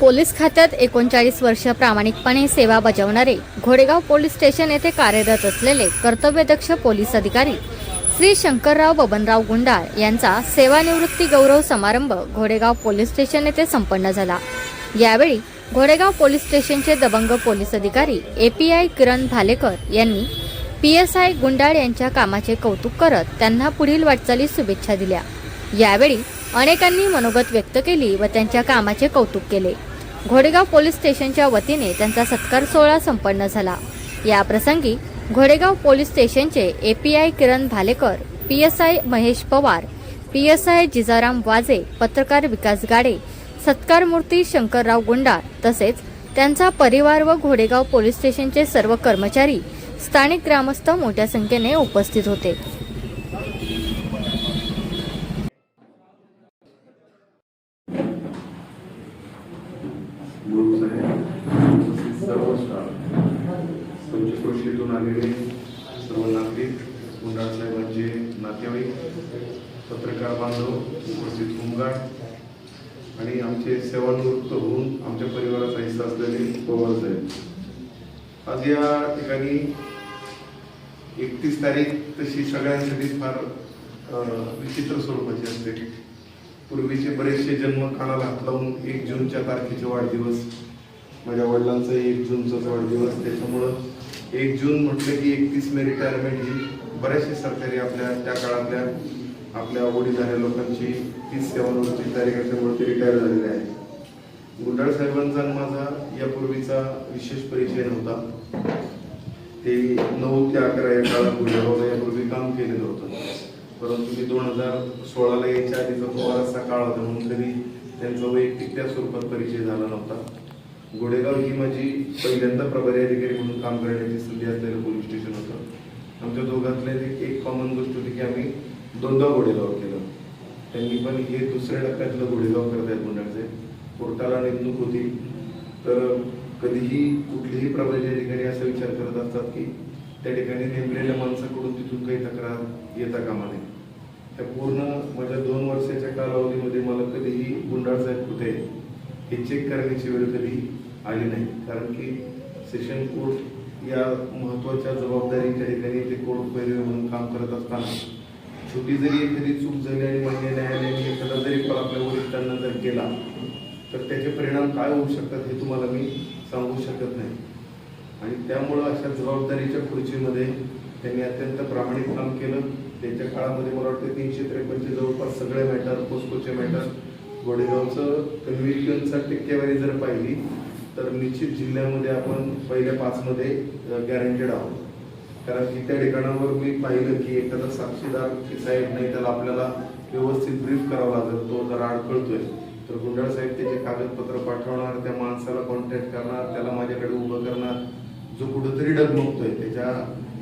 Police खात्यात एकोणचाळीस वर्ष प्रामाणिकपणे सेवा बजावणारे घोडेगाव पोलीस स्टेशन येथे कार्यरत असलेले कर्तव्यदक्ष पोलीस अधिकारी श्री शंकरराव बबनराव गुंडाळ यांचा सेवानिवृत्ती गौरव समारंभ घोडेगाव पोलीस स्टेशन येथे संपन्न झाला. यावेळी घोडेगाव पोलीस स्टेशनचे दबंग पोलीस अधिकारी एपीआय किरण भालेकर यांनी पी एस आय गुंडाळ यांच्या कामाचे कौतुक करत त्यांना पुढील वाटचालीस शुभेच्छा दिल्या. यावेळी अनेकांनी मनोगत व्यक्त केली व त्यांच्या कामाचे कौतुक केले. घोडेगाव पोलीस स्टेशनच्या वतीने त्यांचा सत्कार सोहळा संपन्न झाला. या प्रसंगी घोडेगाव पोलीस स्टेशनचे API Kiran Bhalekar P S I Mahesh Pawar P S I Jijaram Waje पत्रकार विकास गाडे सत्कारमूर्ती शंकरराव गुंडाळ तसेच त्यांचा परिवार व घोडेगाव पोलीस स्टेशनचे सर्व कर्मचारी स्थानिक ग्रामस्थ मोठ्या संख्येने उपस्थित होते ग्रुप आहे तसेच सर्व स्टाफ पंचक्रोशीतून आलेले सर्व नागरिक गुंडाळ नातेवाईक पत्रकार बांधव उपस्थित होमगार्ड आणि आमचे सेवानिवृत्त होऊन आमच्या परिवाराचा हिस्सा असलेले पवार साहेब. आज या ठिकाणी एकतीस तारीख तशी सगळ्यांसाठी फार विचित्र स्वरूपाची असते. पूर्वीचे बरेचसे जन्म कानाला हात लावून एक जूनच्या तारखेचे वाढदिवस माझ्या वडिलांचा एक जूनचाच वाढदिवस त्याच्यामुळं एक जून म्हटलं की एकतीस मे रिटायरमेंट ही बऱ्याचशा सरकारी आपल्या त्या काळातल्या आपल्या वडीलधाऱ्या लोकांची तीस सेवानिवृत्ती तारीख असल्यामुळे रिटायर झालेले आहे गुंडाळ साहेबांचा माझा यापूर्वीचा विशेष परिचय नव्हता. ते नऊ ते अकरा या काळात गुजरावला यापूर्वी काम केलेलं होतं. परंतु मी दोन हजार सोळाला यायच्या आधीचा तो बराचसा काळ होता म्हणून तरी त्यांचा वैयक्तिक त्या स्वरूपात परिचय झाला नव्हता. गोडेगाव ही माझी पहिल्यांदा प्रभारी अधिकारी म्हणून काम करण्याची संधी असलेलं पोलीस स्टेशन होतं. आमच्या दोघातल्या एक- एक कॉमन गोष्ट होती की आम्ही दोनदा गोडेगाव केलं. त्यांनी पण हे दुसऱ्या टप्प्यातलं गोडेगाव करत आहेत गुंडाचे. कोर्टाला नेमणूक होती. तर कधीही कुठलीही प्रभारी अधिकारी असा विचार करत असतात की त्या ठिकाणी नेमलेल्या माणसाकडून तिथून काही तक्रार येता कामा नये. त्या पूर्ण माझ्या दोन वर्षाच्या कालावधीमध्ये मला कधीही गुंडाळ साहेब कुठे हे चेक करण्याची वेळ कधी आली नाही. कारण की सेशन कोर्ट या महत्त्वाच्या जबाबदारीच्या ठिकाणी ते कोर्ट पैरवी म्हणून काम करत असताना छोटी जरी एखादी चूक झाली आणि मान्य न्यायालयाने एखादा जरी कॉल आपल्या वरिष्ठांना जर केला तर त्याचे परिणाम काय होऊ शकतात हे तुम्हाला मी सांगू शकत नाही. आणि त्यामुळं अशा जबाबदारीच्या खुर्चीमध्ये त्यांनी अत्यंत प्रामाणिक काम केलं. त्यांच्या काळामध्ये मला वाटतं तीनशे त्रेपन्नचे जवळपास सगळे मॅटर पोस्कोचे मॅटर गोडेगावचं कन्व्हिक्शनचा टक्केवारी जर पाहिली तर निश्चित जिल्ह्यामध्ये आपण पहिल्या पाचमध्ये गॅरंटेड आहोत. कारण की त्या ठिकाणावर मी पाहिलं की एखादा साक्षीदार की साहेब नाही त्याला आपल्याला व्यवस्थित ब्रीफ करावा लागेल. तो जर अडखळतोय तर गुंडाळ साहेब त्याचे कागदपत्र पाठवणार त्या माणसाला कॉन्टॅक्ट करणार त्याला माझ्याकडे उभं करणार. जो कुठंतरी डगमगतोय. त्याच्या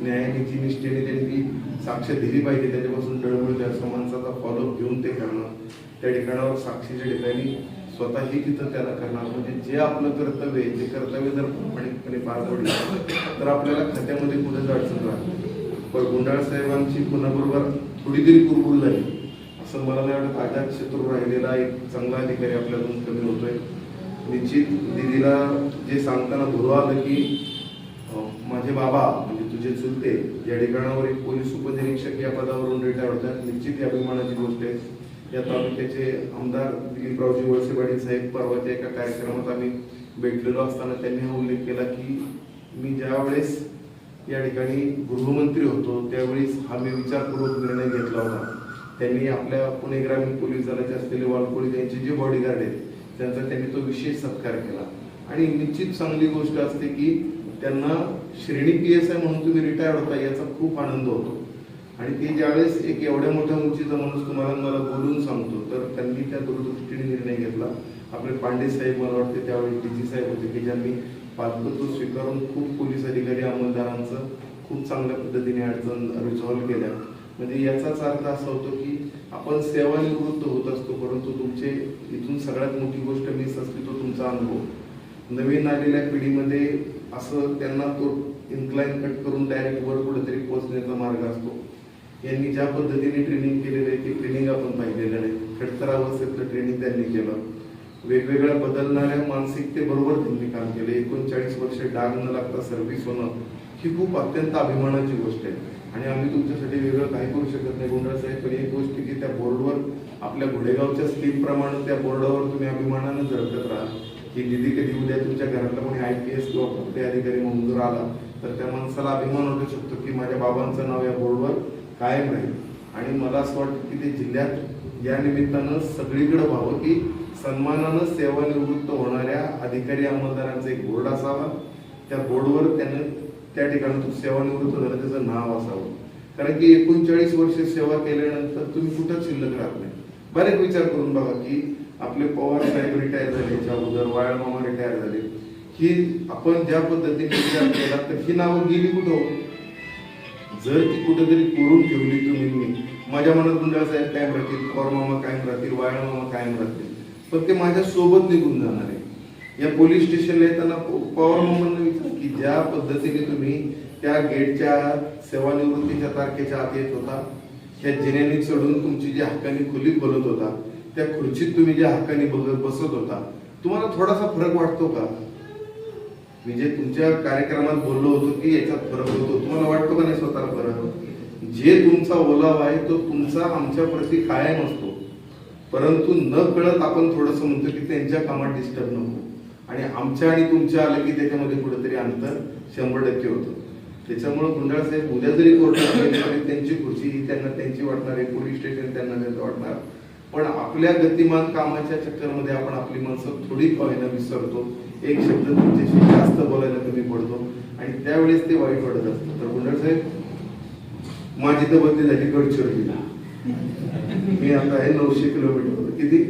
न्यायानीची निष्ठेने त्यांनी साक्ष दिली पाहिजे त्याच्यापासून डळमळते असं माणसाचा फॉलोअप घेऊन ते करणं त्या ठिकाणावर साक्षीच्या ठिकाणी स्वतःही तिथं त्याला करणार. म्हणजे जे आपलं कर्तव्य आहे ते कर्तव्य जर प्रामाणिकपणे पार पडलं तर आपल्याला खात्यामध्ये कुठेच अडचण राहते पण गुंडाळ साहेबांची कुणाबरोबर थोडी तरी कुरबुल झाली. असं मला नाही वाटत अजात शत्रू राहिलेला एक चांगला अधिकारी आपल्यातून कमी होतोय. निश्चित दिदीला जे सांगताना धुरू आलं की माझे बाबा म्हणजे तुझे चुलते या ठिकाणावर एक पोलीस उपनिरीक्षक या पदावरून रिटायर होतात. निश्चित ही अभिमानाची गोष्ट आहे. या तालुक्याचे आमदार दिलीपरावजी वळसे पाटील साहेब परवाच्या एका कार्यक्रमात आम्ही भेटलेलो असताना त्यांनी हा उल्लेख केला की मी ज्या वेळेस या ठिकाणी गृहमंत्री होतो त्यावेळेस हा मी विचारपूर्वक निर्णय घेतला होता. त्यांनी आपल्या पुणे ग्रामीण पोलीस दलाचे असलेले वालकोळी त्यांचे जे बॉडीगार्ड आहेत त्यांचा त्यांनी तो विशेष सत्कार केला. आणि निश्चित चांगली गोष्ट असते की त्यांना श्रेणी पी एस आय म्हणून तुम्ही रिटायर होता याचा खूप आनंद होतो. आणि ते ज्यावेळेस एक एवढ्या मोठ्या उंचीचा माणूस तुम्हाला मला बोलून सांगतो तर त्यांनी त्या दूरदृष्टीने निर्णय घेतला. आपले पांडे साहेब मला वाटते त्यावेळी डी जी साहेब होते की ज्यांनी पालकत्व स्वीकारून खूप पोलीस अधिकारी अंमलदारांचं खूप चांगल्या पद्धतीने अडचण रिझॉल्व्ह केल्या. म्हणजे याचाच अर्थ असा होतो की आपण सेवानिवृत्त होत असतो परंतु तुमचे इथून सगळ्यात मोठी गोष्ट मिस असते तो तुमचा अनुभव. नवीन आलेल्या पिढीमध्ये असं त्यांना तो इन्क्लाइन कट करून डायरेक्ट वर कुठेतरी पोहोचण्याचा मार्ग असतो. यांनी ज्या पद्धतीने ट्रेनिंग केलेलं आहे ते ट्रेनिंग आपण पाहिलेलं नाही खडतर अवस्थेतलं ट्रेनिंग त्यांनी केलं. वेगवेगळ्या बदलणाऱ्या मानसिकतेबरोबर त्यांनी काम केले. एकोणचाळीस वर्ष डाग न लागता सर्व्हिस होणं ही खूप अत्यंत अभिमानाची गोष्ट आहे. आणि आम्ही तुमच्यासाठी वेगळं काही करू शकत नाही गुंडा साहेब पण एक गोष्ट की त्या बोर्डवर आपल्या घोडेगावच्या स्कीमप्रमाणे त्या बोर्डावर तुम्ही अभिमानानं झळकत राहा. की निधी कधी उद्या तुमच्या घरातला कोणी आय पी एस किंवा प्रक्रिय अधिकारी म्हणून जर आला तर त्या माणसाला अभिमान वाटू शकतो की माझ्या बाबांचं नाव या बोर्डवर कायम राहील. आणि मला असं वाटतं की ते जिल्ह्यात या निमित्तानं सगळीकडे व्हावं की सन्मानानं सेवानिवृत्त होणाऱ्या अधिकारी अंमलदारांचा एक बोर्ड असावा. त्या बोर्डवर त्यानं त्या ठिकाणी तो सेवानिवृत्त झाला त्याचं नाव असावं. कारण की एकोणचाळीस वर्ष सेवा केल्यानंतर तुम्ही कुठंच शिल्लक राहत नाही. बरेच विचार करून बघा की आपले पवार साहेब रिटायर झाले अगोदर वाळ मामा रिटायर झाले ही आपण ज्या पद्धतीने विचार केला तर ही नावं गेली कुठं? जर ती कुठेतरी कोरून ठेवली तुम्ही मी माझ्या मनात गुंडाळ साहेब कायम राहतील. पवार मामा कायम राहतील. वाळ मामा कायम राहतील. पण ते माझ्या सोबत निघून जाणार आहे. या पोलीस स्टेशनला येताना पवार मामांना विचार की ज्या पद्धतीने तुम्ही त्या गेटच्या सेवानिवृत्तीच्या तारखेच्या आत येत होता त्या जिन्यानी चढून तुमची जी हक्कानी खोलीत बोलत होता त्या खुर्चीत तुम्ही ज्या हक्कानी बघत बसत होता तुम्हाला थोडासा फरक वाटतो का? मी जे तुमच्या कार्यक्रमात बोललो होतो की याच्यात फरक होतो तुम्हाला वाटतो का नाही स्वतःला फरक? जे तुमचा ओलावा आहे तो तुमचा आमच्या प्रती कायम असतो. परंतु न कळत आपण थोडस म्हणतो की त्यांच्या कामात डिस्टर्ब नको. आणि आमच्या आणि तुमच्या आलं की त्याच्यामध्ये कुठेतरी अंतर शंभर टक्के होतं. त्याच्यामुळे गुंडाळ साहेब उद्या जरी कोर्टात तरी त्यांची खुर्ची ही त्यांना त्यांची वाटणार आहे पोलीस स्टेशन त्यांना त्यांचं वाटणार. पण आपल्या गतिमान कामाच्या चक्करमध्ये आपण आपली माणसं थोडी पाहायला विसरतो. एक शब्द तुमच्याशी जास्त बोलायला कमी पडतो आणि त्यावेळेस ते वाईट वाटत असतं. तर गुंडाळ साहेब माझी तर बदली झाली गडचिरोलीला मी आता आहे नऊशे किलोमीटर किती?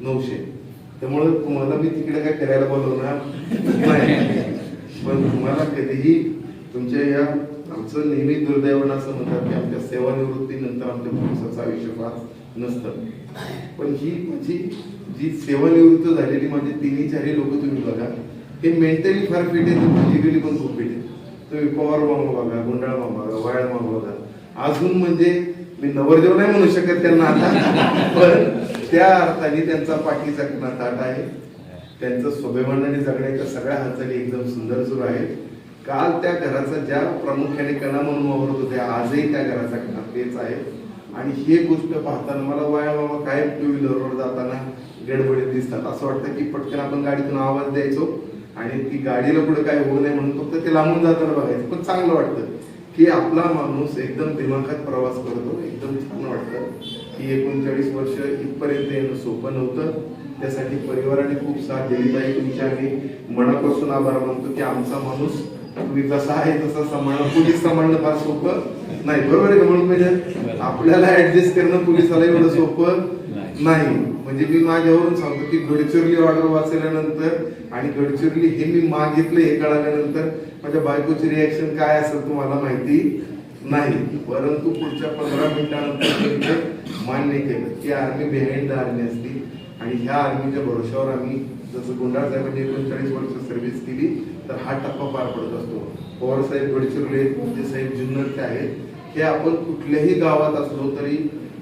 नऊशे. त्यामुळं तुम्हाला मी तिकडे काय करायला बोलवणार नाही. पण तुम्हाला कधीही तुमच्या या आमचं नेहमी दुर्दैवानं असं म्हणतात की आमच्या सेवानिवृत्तीनंतर आमच्या पोलिसाचं आयुष्य फार नसतं. पण ही माझी जी सेवानिवृत्त झालेली माझी तिन्ही चारही लोक तुम्ही बघा हे मेंटली फार फिट आहेत फिजिकली पण खूप फिट आहेत. तुम्ही पवार मामा बघा गुंडाळ मामा बघा वायाळ मामा बघा. अजून म्हणजे मी नवरदेव नाही म्हणू शकत त्यांना आता पण त्या अर्थाने त्यांचा पाठीचा कणा ताट आहे. त्यांचं स्वाभिमानाने जगण्याच्या सगळ्या हालचाली एकदम सुंदर सुरू आहेत. काल त्या घराचा ज्या प्रामुख्याने कणा म्हणून वापरत होते आजही त्या घराचा कणा तेच आहे. आणि हे गोष्ट पाहताना मला वाया बाबा कायम टू व्हीलरवर जाताना गडबडीत दिसतात. असं वाटतं की पटकन आपण गाडीतून आवाज द्यायचो आणि ती गाडीला पुढे काय होऊ नये म्हणून फक्त ते लांबून जाताना बघायचं. पण चांगलं वाटतं की आपला माणूस एकदम दिमाखात प्रवास करतो. एकदम छान वाटतं की एकोणचाळीस वर्ष इथपर्यंत येणं सोपं नव्हतं. त्यासाठी परिवाराने खूप साथ दिली पाहिजे तुमच्या आम्ही मनापासून आभार मानतो की आमचा माणूस तुम्ही जसा आहे तसा सांभाळणं पोलीस सांभाळणं फार सोपं नाही. बरोबर आहे का म्हणून म्हणजे आपल्याला ऍडजस्ट करणं पोलिसाला एवढं सोपं. नाही म्हणजे मी माझ्यावरून सांगतो की गडचिरोली ऑर्डर वाचल्यानंतर आणि गडचिरोली हे मी मागितलं हे कळाल्यानंतर माझ्या बायकोची रिॲक्शन काय असेल तुम्हाला माहिती नाही. परंतु पुढच्या पंधरा मिनिटानंतर मान्य केलं की आर्मी बिहाइंड द आर्मी असती. आणि ह्या आर्मीच्या भरोश्यावर आम्ही जसं गुंडाळ साहेबांनी एकोणचाळीस वर्ष सर्व्हिस केली तर हा टप्पा पार पडत असतो. पवार साहेब गडचिरोली आहेत मोदी साहेब जुन्नरचे आहेत हे आपण कुठल्याही गावात असलो तरी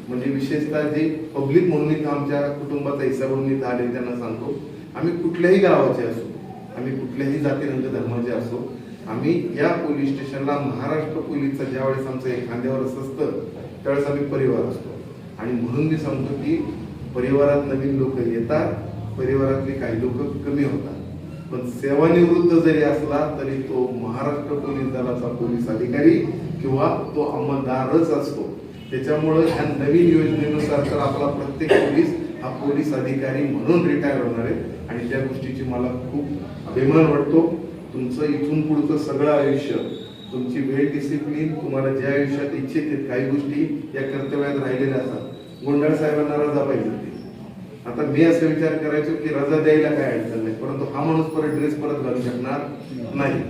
म्हणजे विशेषतः जे पब्लिक म्हणून इथं आमच्या कुटुंबाचा हिस्सा म्हणून इथं आले त्यांना सांगतो आम्ही कुठल्याही गावाचे असो आम्ही कुठल्याही जातीरंग धर्माचे असो आम्ही या पोलीस स्टेशनला महाराष्ट्र पोलीसचा ज्यावेळेस आमचं एखाद्यावर असतं त्यावेळेस आम्ही परिवार असतो. आणि म्हणून मी सांगतो की परिवारात नवीन लोक येतात परिवारातले काही लोक कमी होतात. पण सेवानिवृत्त जरी असला तरी तो महाराष्ट्र पोलीस दलाचा पोलीस अधिकारी किंवा तो अंमलदारच असतो. त्याच्यामुळं ह्या नवीन योजनेनुसार तर आपला प्रत्येक पोलीस हा पोलीस अधिकारी म्हणून रिटायर होणार आहे. आणि त्या गोष्टीची मला खूप अभिमान वाटतो. तुमचं इथून पुढचं सगळं आयुष्य तुमची वेळ डिसिप्लिन तुम्हाला ज्या आयुष्यात इच्छित आहेत काही गोष्टी या कर्तव्यात राहिलेल्या असतात. गोंधळ साहेबांना रजा पाहिजे होती. आता मी असा विचार करायचो की रजा द्यायला काय अडचण नाही परंतु हा माणूस परत ड्रेस परत घालू शकणार नाही.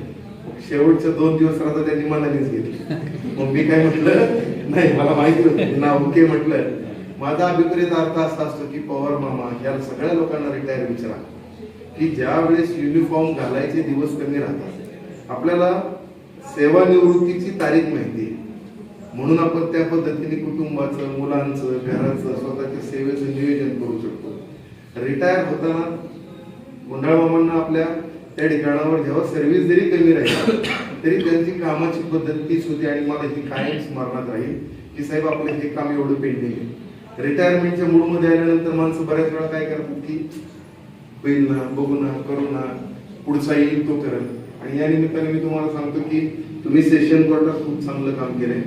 शेवटचे दोन दिवस रजा त्यांनी मनानेच घेतली. मग मी काय म्हटलं नाही मला माहिती होतं ना ओके म्हटलं माझा अभिप्रेत अर्थ असा असतो की पवार मामा या सगळ्या लोकांना रिटायर विचारा. की ज्या वेळेस युनिफॉर्म घालायचे दिवस कमी राहतात. आपल्याला सेवानिवृत्तीची तारीख माहिती म्हणून आपण त्या पद्धतीने कुटुंबाचं मुलांचं घराचं स्वतःच्या सेवेचं नियोजन करू शकतो. रिटायर होताना गुंडाळ मामांना आपल्या त्या ठिकाणावर जेव्हा सर्व्हिस जरी कमी राहील तरी त्यांची कामाची पद्धत तीच होती आणि मला ही कायम स्मरणात राहील की साहेब आपलं हे काम एवढं पेंडिंग आहे. रिटायरमेंटच्या मूडमध्ये आल्यानंतर माणसं बऱ्याच वेळा काय करतात की होईल ना बघू ना करू ना पुढचा येईल तो करेल. आणि या निमित्ताने मी तुम्हाला सांगतो की तुम्ही सेशन कोर्टात खूप चांगलं काम केलंय.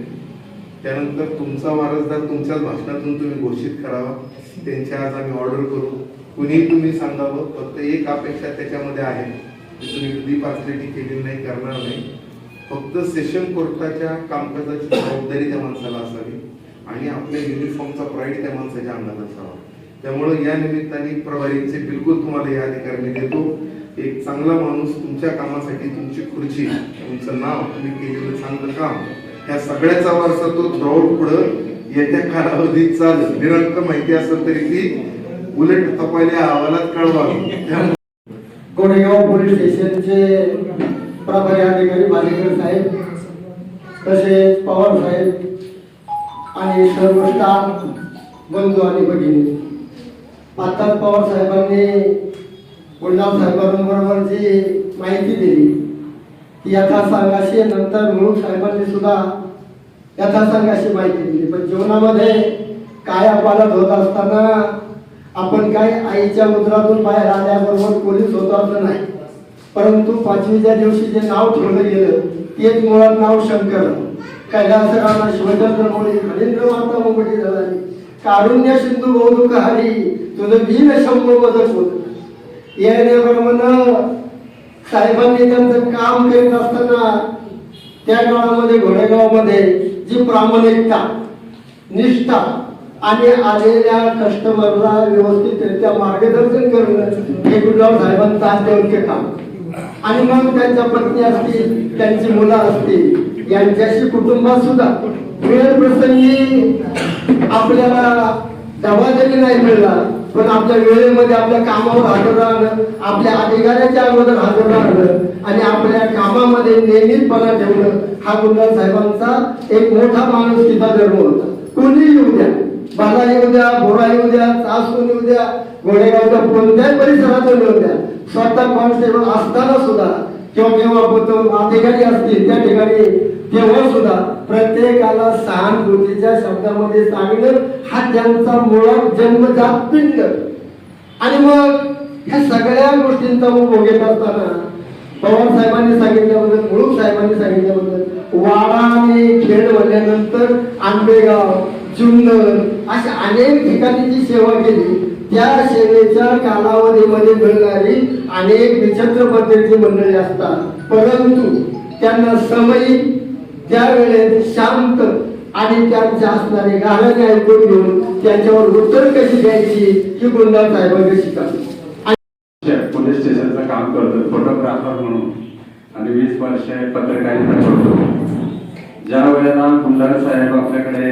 त्यानंतर तुमचा वारसदार तुमच्याच भाषणातून तुम्ही घोषित करावा. त्यांच्या आज आम्ही ऑर्डर करू. कुणीही तुम्ही सांगावं फक्त एक अपेक्षा त्याच्यामध्ये आहे. की तुम्ही कधी पार्सलिटी केलेली नाही करणार नाही. फक्त सेशन कोर्टाच्या कामकाजाची जबाबदारी त्या माणसाला असावी आणि आपल्या युनिफॉर्मचा प्राईड त्या माणसाच्या अंगात असावा. त्यामुळे या निमित्ताने प्रभारींचे बिलकुल तुम्हाला या अधिकार मी देतो. एक चांगला माणूस तुमच्या कामासाठी तुमची खुर्ची तुमचं नाव तुम्ही केलेलं चांगलं काम ह्या सगळ्याचा वारसा तो थ्रोआउट पुढं येत्या कालावधीत चालेल. निरंतर माहिती असेल तरी ती उलट तपायला अहवालात कळवावी. गोरेगाव पोलीस स्टेशनचे प्रभारी अधिकारी बालेकर साहेब तसेच पवार साहेब आणि सर्व स्टाफ बंधू आणि भगिनी. आताच पवार साहेबांनी गुंडाव साहेबांबरोबर जी माहिती दिली ती यथासांगाशी नंतर मुळू साहेबांनी सुद्धा यथासांगाशी माहिती दिली. पण जीवनामध्ये काय अपघात होत असताना आपण काय आईच्या मुद्रातून बाहेर आल्याबरोबर पोलीस होतो असं नाही. परंतु पाचवीच्या दिवशी जे नाव ठेवलं गेलं तेच मुळात नाव शंकर. कैलासरावना शिवचंद्र मोळी हरिंद्र माता मुकुटी झाली. कारुण्य सिंधू बहुदुख हरी तुझं भीम शंभू मदत होत. येण्याप्रमाणे साहेबांनी त्यांचं काम करीत असताना त्या काळामध्ये घोडेगावमध्ये जी प्रामाणिकता निष्ठा आणि आलेल्या कस्टमरला व्यवस्थितरित्या मार्गदर्शन करणं हे गुरुराव साहेबांचं आद्यवंत काम. आणि मग त्यांच्या पत्नी असतील त्यांची मुलं असतील यांच्याशी कुटुंबात सुद्धा वेळ प्रसंगी आपल्याला डबा जरी नाही मिळला पण आपल्या वेळेमध्ये आपल्या कामावर हजर राहणं आपल्या अधिकाऱ्याच्या अगोदर हजर राहणं आणि आपल्या कामामध्ये नेहमीचपणा ठेवणं हा गुरुराव साहेबांचा एक मोठा माणूस तिथं धर्म होता. कोणी येऊ द्या. बाला येऊ द्या भोरा येऊ द्या चासून येऊ द्या घोडेगावच्या कोणत्याही परिसरात येऊ द्या. स्वतः कॉन्स्टेबल असताना सुद्धा किंवा केव्हा बोलतो अधिकारी असतील त्या ठिकाणी तेव्हा सुद्धा प्रत्येकाला सहानुभूतीच्या शब्दामध्ये सांगणं हा त्यांचा मुळात जन्मजात पिंड. आणि मग ह्या सगळ्या गोष्टींचा उपभोग घेत असताना पवार साहेबांनी सांगितल्याबद्दल मुळूक साहेबांनी सांगितल्याबद्दल वाडा आणि खेड म्हणल्यानंतर आंबेगाव जुन्नर अशा अनेक ठिकाणी जी सेवा केली त्या सेवेच्या कालावधीमध्ये मिळणारी अनेक विचित्र पद्धतीची मंडळी असतात. परंतु त्यांना समयी त्यावेळेस शांत आणि त्यांच्या असणारे गाणे ऐकून घेऊन त्यांच्यावर उत्तर कशी द्यायची ही गुंडा साहेबांनी शिकावी पोलीस स्टेशनचं काम करतो फोटोग्राफर म्हणून. आणि वीस वर्ष पत्रकारिता करतो ज्या वेळेला गुंडाळ साहेब आपल्याकडे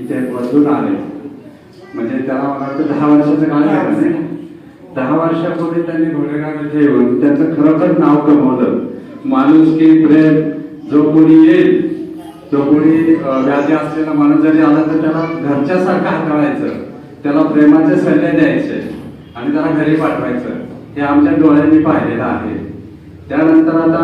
इथे बदलून आले म्हणजे त्याला मला वाटतं दहा वर्षाचं काळ झालं नाही दहा वर्षापूर्वी त्यांनी घोडेगाव इथे येऊन त्याचं खरोखर नाव कमवलं. माणूस की प्रेम जो कोणी येईल जो कोणी व्याधी असलेला माणूस जरी आला तर त्याला घरच्यासारखं हाताळायचं. त्याला प्रेमाचे सल्ले द्यायचे आणि त्याला घरी पाठवायचं. हे आमच्या डोळ्यांनी पाहिलेलं आहे. त्यानंतर आता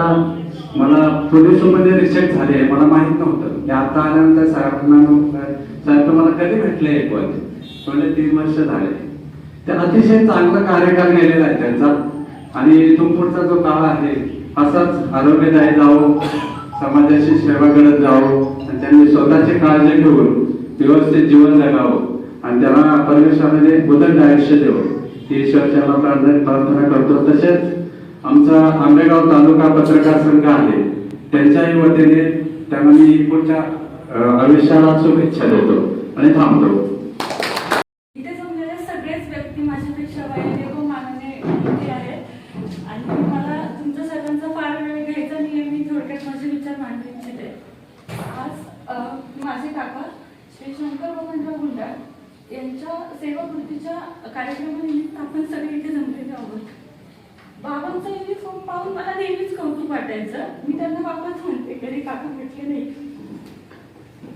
मला मध्ये रिजेक्ट झाले मला माहीत नव्हतं. की आता आल्यानंतर साहेबांना साहेब तुम्हाला कधी भेटले एक वर्ष? म्हणजे तीन वर्ष झाले. ते अतिशय चांगलं कार्यकाळ गेलेला आहे त्यांचा. आणि इथून पुढचा जो काळ आहे असाच आरोग्यदायी जावो समाजाची सेवा करत जावो आणि त्यांनी स्वतःची काळजी घेऊन व्यवस्थित जीवन जगावं. आणि त्याला परमेश्वराने उदंड आयुष्य देवं. ही ईश्वरच्या प्रार्थना प्रार्थना करतो. तसेच आमचा आंबेगाव तालुका पत्रकार संघ आहे. त्यांच्याही वतीने त्यांना मी पुढच्या आयुष्याला शुभेच्छा देतो आणि थांबतो इथे जमलेले सगळेच व्यक्ती माझ्यापेक्षा वयाने व मानाने मोठे आहेत आणि मला तुमच्या सर्वांचा फार वेळ घ्यायचा नाही मी थोडक्यात माझे विचार मांडू इच्छिते आज अ, माझे काका श्री शंकर बबनराव गुंडाळ यांच्या सेवाकृतीच्या कार्यक्रमानिमित्त आपण सगळे इथे जमलेले आहोत बाबांचा युनिफॉर्म पाहून मला नेहमीच कौतुक वाटायचं. मी त्यांना बाबाच म्हणते कधी काका भेटले नाही.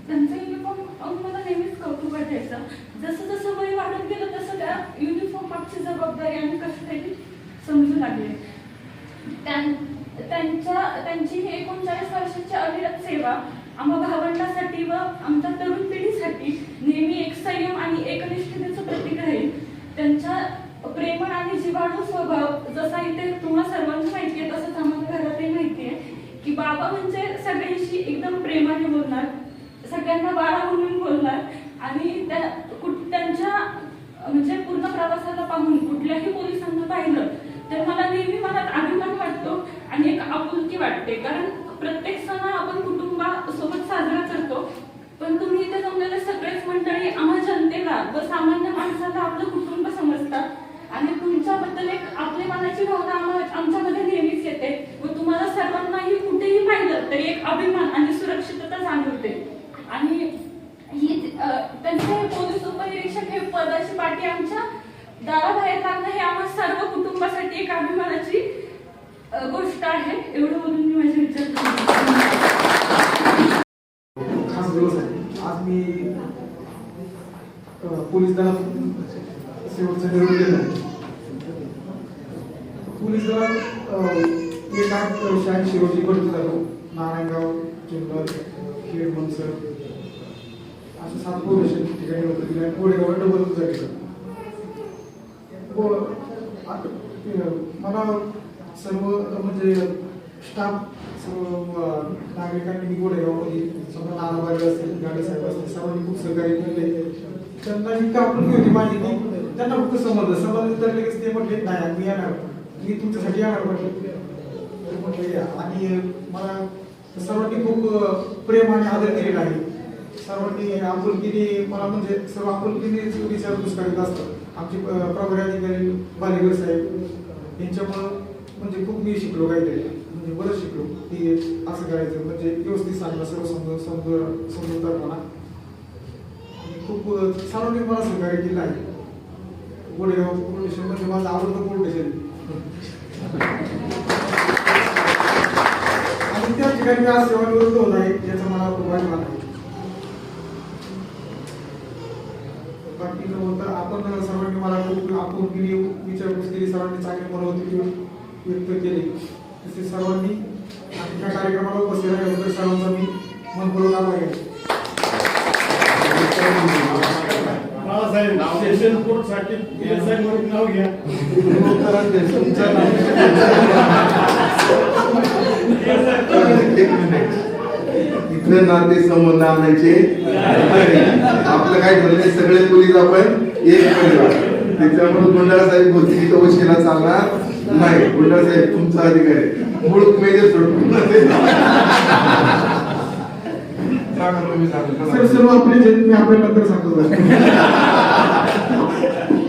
त्यांचं युनिफॉर्म पाहून मला नेहमीच कौतुक वाटायचं. जसं जसं वय वाढत गेलं तसं त्या युनिफॉर्म मागची जबाबदारी आणि कसं आहे समजू लागले. त्यां- त्यांच्या त्यांची ही एकोणचाळीस वर्षाची अविरत सेवा आम्हा भावंडासाठी व आमच्या तरुण पिढीसाठी नेहमी एक संयम आणि एकनिष्ठतेचं प्रतीक राहील. त्यांच्या प्रेमळ आणि जिवाणू स्वभाव जसा इथे तुम्हाला सर्वांना माहिती आहे तसंच आम्हाला घरातही माहिती आहे की बाबा म्हणजे सगळ्यांशी एकदम प्रेमाने बोलणार सगळ्यांना बाळा म्हणून बोलणार आणि त्या कुठ- त्यांच्या म्हणजे पूर्ण प्रवासाला पाहून कुठल्याही पोलिसांना पाहिलं तर मला नेहमी मनात अभिमान वाटतो आणि एक आपुलकी वाटते. कारण प्रत्येक सण आपण कुटुंबासोबत साजरा करतो पण तुम्ही इथे जमलेले सगळेच मंडळी आम्हा जनतेला व सामान्य माणसाला आपलं कुटुंब समजतात. आणि तुमच्याबद्दल एक आपल्या मनाची भावना आमच्यामध्ये नेहमीच येते. व तुम्हाला सर्वांनाही कुठेही पाहिलं तरी एक अभिमान आणि सुरक्षितता जाणवते. आणि ही त्यांचे पोलीस उपनिरीक्षक हे पदाची पाठी आमच्या दाराबाहेर लागणं हे आम्हा सर्व कुटुंबासाठी एक अभिमानाची गोष्ट आहे. एवढं बोलून मी माझे विचार आज मी पोलीस दलात शेवटचं निवडून गेलं पोलीस दलात एक आठ शहाऐंशी शिवाजी भरती झालो नारायणगाव जुन्नर खेड मनसर असं सात पोलीस ठिकाणी होतं तिला कोडेगाव डबल झाले व आत- मला सर्व म्हणजे स्टाफ नागरिकांनी मी गोडेगावमध्ये समजा नानाबाई असतील गाडे साहेब असतील सर्वांनी खूप सहकार्य केले त्यांना इतका आपुलकी होती माझी त्यांना फक्त समजलं समजलं तर लगेच ते म्हटले नाही आणि येणार मी तुमच्यासाठी येणार म्हटलं म्हटले म्हटलं या आणि मला सर्वांनी खूप प्रेम आणि आदर केलेला आहे. सर्वांनी आपुलकीने मला म्हणजे सर्व आपुलकीने विचारपूस करीत असतात. आमचे प्रभारी अधिकारी बालेगर साहेब यांच्यामुळं म्हणजे खूप मी शिकलो काहीतरी म्हणजे बरं शिकलो की असं करायचं म्हणजे व्यवस्थित सांगलं सर्व समजून समजून समजून आणि खूप सर्वांनी मला सहकार्य केलं आहे. गोडेगाव पोलीस म्हणजे माझं आवडतं पोलीस स्टेशन आणि त्या ठिकाणी मी आज सेवानिवृत्त होत आहे मला अभिमान आहे बाकी होतं आपण सर्वांनी मला खूप आपण केली विचारपूस केली सर्वांनी चांगली मनोवृत्ती व्यक्त केली. तसे सर्वांनी आणि त्या कार्यक्रमाला उपस्थित राहिल्याबद्दल सर्वांचा मी मनपूर्वक आभार आहे. बाळासाहेब सेशन कोर्टसाठी PSI म्हणून नाव घ्या. एक मिनिट इथले नाते संबंध आणायचे. आपलं काय ठरलंय सगळे पोलीस आपण एक परिवार त्याच्यामुळे गुंडाळ साहेब तो वशिला चालणार नाही. गुंडाळ साहेब तुमचा अधिकार आहे. मूळ मेजर सोडून. सांगतो. तुम्ही सांगा सर सर्व आपले जे मी आपल्याला सांगतो.